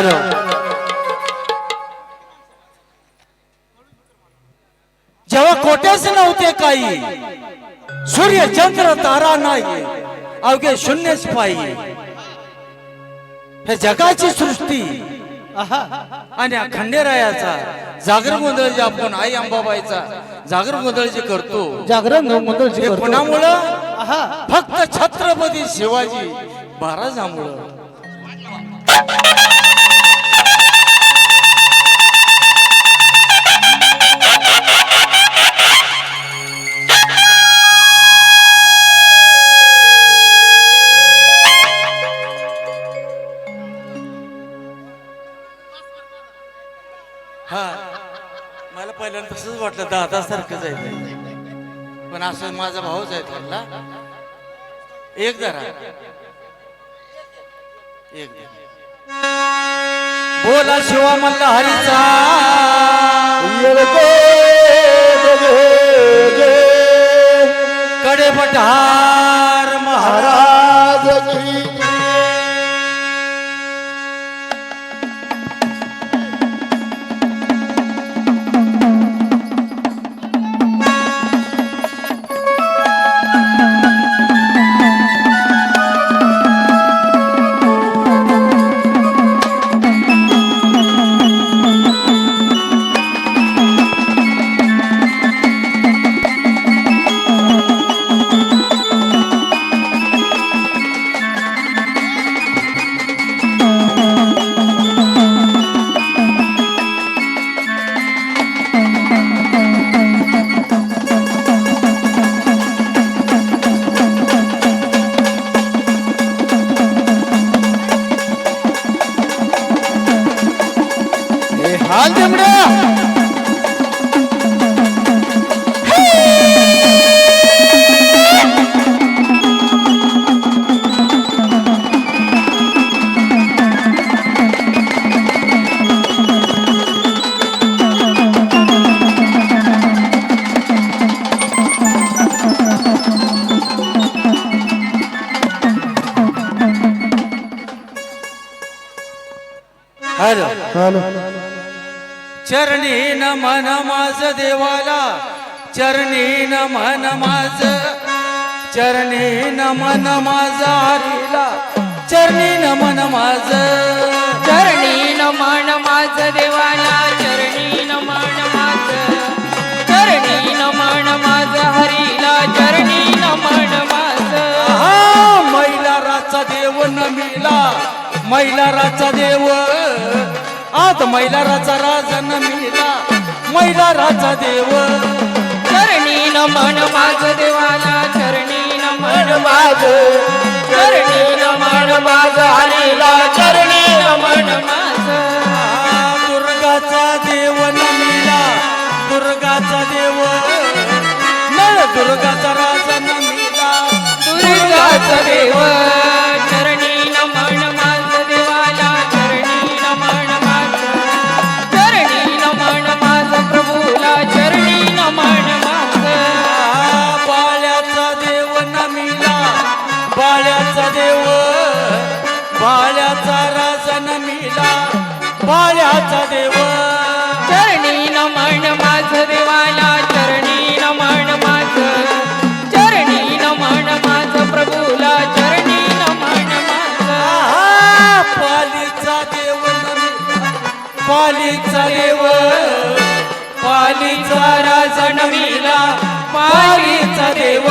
Claro. जेव्हा कोट्याच नव्हते काही सूर्य चंद्र तारा नाही अवघे शून्यच पायी हे जगाची सृष्टी. आणि खंडेरायाचा जागर गोंधळ जे आपण आई अंबाबाईचा जागर गोंधळ जे करतो जागरण गोंधळ जे कोणामुळं? फक्त छत्रपती शिवाजी महाराजामुळं. असंच वाटलं दादा सारखं जायचं पण असं माझा भाऊ आहे ठरला एक जरा. एक बोला शिवा मल्ला हरीचा. कडे पठार ಗಾಂಧಿ ಬಿಡ Hello. Hello. चरणी न मन माझ देवाला चरणी न मन माझ चरणी न मन माझ हरीला चरणी न मन माझ. चरणी नमन माझ देवाला चरणी नमन माझ. चरणी नमन माझ हरीला चरणी नमन माझ. हा मैलाराचा देव नमिला मैलाराचा देव. आत मैलाराचा राजा नमिला मैलाराचा देव. चरणी नमन माझ देवाला चरणी नमन माझ चरणी नमन माझ हरीला चरणी नमन माझ दुर्गाचा देव नमिला दुर्गाचा देव. नळ दुर्गाचा राजा नमिला दुर्गाचा देव. बाळ्याचा देव बाळ्याचा राजा नमिला बाळ्याचा देव. चरणी नमन माझ देवाला चरणी नमन माझ. चरणी नमन माझ प्रभूला चरणी नमन माझ. पालीचा देव पालीचा देव. पालीचा राजा नमिला पालीचा देव.